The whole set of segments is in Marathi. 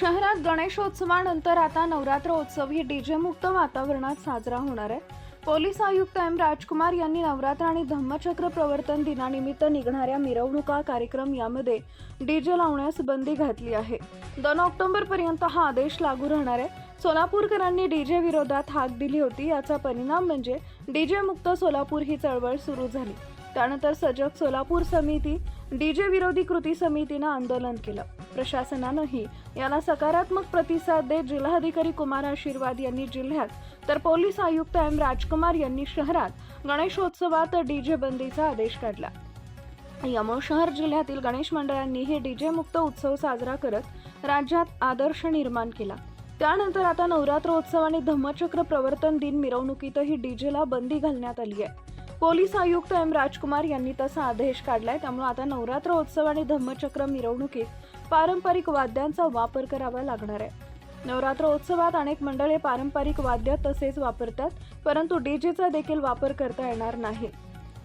शहरात गणेशोत्सवानंतर आता नवरात्रोत्सव ही डीजे मुक्त वातावरणात साजरा होणार आहे. पोलीस आयुक्त एम राजकुमार यांनी नवरात्र आणि धम्मचक्र प्रवर्तन दिनानिमित्त निघणाऱ्या मिरवणुका कार्यक्रम यामध्ये डीजे लावण्यास बंदी घातली आहे. दोन ऑक्टोबर पर्यंत हा आदेश लागू राहणार आहे. सोलापूरकरांनी डीजे विरोधात हाक दिली होती. याचा परिणाम म्हणजे डीजे मुक्त सोलापूर ही चळवळ सुरू झाली. त्यानंतर सजग सोलापूर समिती डीजे विरोधी कृती समितीनं आंदोलन केलं. प्रशासनानंही याला सकारात्मक प्रतिसाद देत जिल्हाधिकारी कुमार आशीर्वाद यांनी जिल्ह्यात तर पोलीस आयुक्त एम. राजकुमार यांनी शहरात गणेशोत्सवात डीजे बंदीचा आदेश काढला. यामुळे शहर जिल्ह्यातील गणेश मंडळांनीही डीजे मुक्त उत्सव साजरा करत राज्यात आदर्श निर्माण केला. त्यानंतर आता नवरात्रोत्सव आणि धम्मचक्र प्रवर्तन दिन मिरवणुकीतही डीजेला बंदी घालण्यात आली आहे. पोलीस आयुक्त एम राजकुमार यांनी तसा आदेश काढलाय. त्यामुळे आता नवरात्र उत्सव आणि धम्मचक्र मिरवणुकीत पारंपरिक वाद्यांचा वापर करावा लागणार आहे. नवरात्र उत्सवात अनेक मंडळे पारंपरिक वाद्य तसेच वापरतात परंतु डीजेचा देखील वापर करता येणार नाही.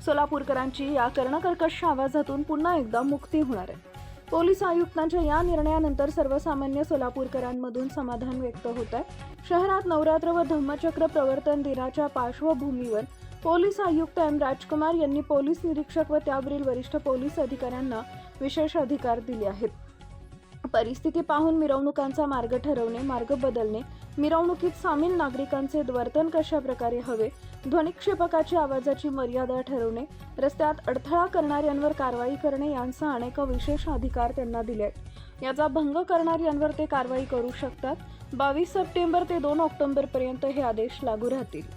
सोलापूरकरांची या कर्णकर्कश आवाजातून पुन्हा एकदा मुक्ती होणार आहे. पोलीस आयुक्तांच्या या निर्णयानंतर सर्वसामान्य सोलापूरकरांमधून समाधान व्यक्त होत आहे. शहरात नवरात्र व धम्मचक्र प्रवर्तन दिनाच्या पार्श्वभूमीवर पोलीस आयुक्त एम राजकुमार यांनी पोलीस निरीक्षक व त्यावरील वरिष्ठ पोलीस अधिकाऱ्यांना विशेष अधिकार दिले आहेत. परिस्थिती पाहून मिरवणुकांचा मार्ग ठरवणे मार्ग बदलणे मिरवणुकीत सामील नागरिकांचे वर्तन कशा प्रकारे हवे ध्वनिक्षेपकाची आवाजाची मर्यादा ठरवणे रस्त्यात अडथळा करणाऱ्यांवर कारवाई करणे यांचा अनेक विशेष अधिकार त्यांना दिले आहेत. याचा भंग करणाऱ्यांवर ते कारवाई करू शकतात. बावीस सप्टेंबर ते दोन ऑक्टोबर पर्यंत हे आदेश लागू राहतील.